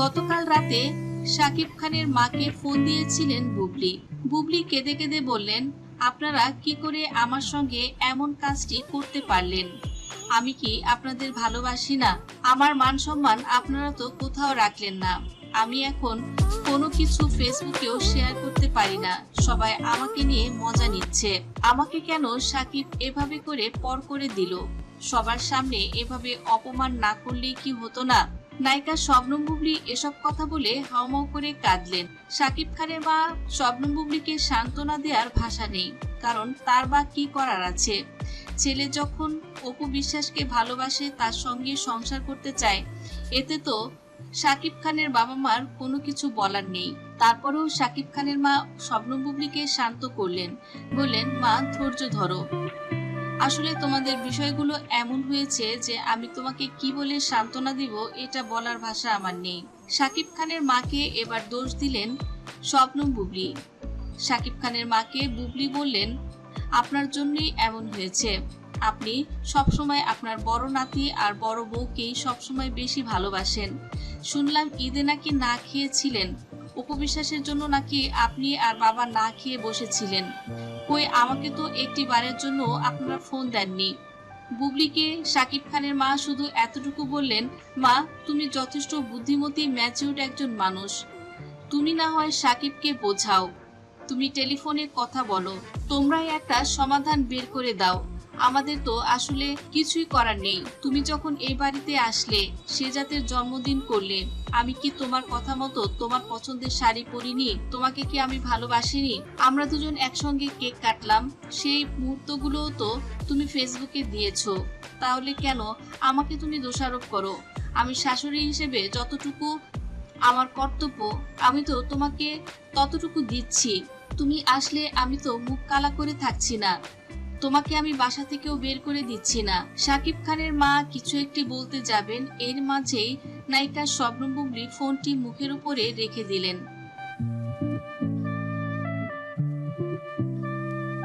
গতকাল রাতে সাকিব খানের মাকে ফোন দিয়েছিলেন বুবলি। বুবলি কেঁদে কেঁদে বললেন, আপনারা কি করে আমার সঙ্গে এমন কাজটি করতে পারলেন? আমি কি আপনাদের ভালোবাসি না? আমার মান সম্মান আপনারা তো কোথাও রাখলেন না। আমি এখন কোনো কিছু ফেসবুকেও শেয়ার করতে পারি না। সবাই আমাকে নিয়ে মজা নিচ্ছে। আমাকে কেন সাকিব এভাবে করে পর করে দিল? সবার সামনে এভাবে অপমান না করলেই কি হতো না? নায়িকা শবনম বুবলি এসব কথা বলে হাউমাউ করে কাঁদলেন। সাকিব খানের মা শবনম বুবলিকে সান্ত্বনা দেওয়ার ভাষা নেই, কারণ তার বা কি করার আছে? ছেলে যখন অপু বিশ্বাসকে ভালোবাসে, তার সঙ্গে সংসার করতে চায়, এতে তো সাকিব খানের বাবা মার কোনো কিছু বলার নেই। তারপরেও সাকিব খানের মা শবনম বুবলিকে শান্ত করলেন, বললেন, মা, ধৈর্য ধরো। আসলে তোমাদের বিষয়গুলো এমন হয়েছে যে আমি তোমাকে কি বলে সান্ত্বনা দিব এটা বলার ভাষা আমার নেই। সাকিব খানের মাকে এবার দোষ দিলেন স্বপ্নম বুবলি। সাকিব খানের মাকে বুবলি বললেন, আপনার জন্যই এমন হয়েছে। আপনি সবসময় আপনার বড় নাতি আর বড় বউকেই সবসময় বেশি ভালোবাসেন। শুনলাম ঈদে নাকি না খেয়েছিলেন। উপবিশ্বাসের জন্য নাকি আপনি আর বাবা না খেয়ে বসেছিলেন? কই আমাকে তো একটি বারের জন্য আপনারা ফোন দেননি। বুবলিকে সাকিব খানের মা শুধু এতটুকু বললেন, মা, তুমি যথেষ্ট বুদ্ধিমতী ম্যাচিউর্ড একজন মানুষ। তুমি না হয় সাকিবকে বোঝাও। তুমি টেলিফোনে কথা বলো। তোমরাই একটা সমাধান বের করে দাও। আমাদের তো আসলে কিছুই করার নেই। তুমি যখন এই বাড়িতে আসলে, সে জাতের জন্মদিন করলে, আমি কি তোমার কথা মতো তোমার পছন্দের শাড়ি পরিনি? তোমাকে কি আমি ভালোবাসিনি? আমরা দুজন একসঙ্গে কেক কাটলাম, সেই মুহূর্তগুলোও তো তুমি ফেসবুকে দিয়েছ। তাহলে কেন? আমাকে তুমি দোষারোপ করো। আমি শাশুড়ি হিসেবে যতটুকু আমার কর্তব্য, আমি তো তোমাকে ততটুকু দিচ্ছি। তুমি আসলে আমি তো মুখ কালা করে থাকছি না। তোমাকে আমি বাসা থেকেও বের করে দিচ্ছি না। সাকিব খানের মা কিছু একটি বলতে যাবেন, এর মাঝেই নায়িকা শবনম ফোনটি মুখের উপরে রেখে দিলেন।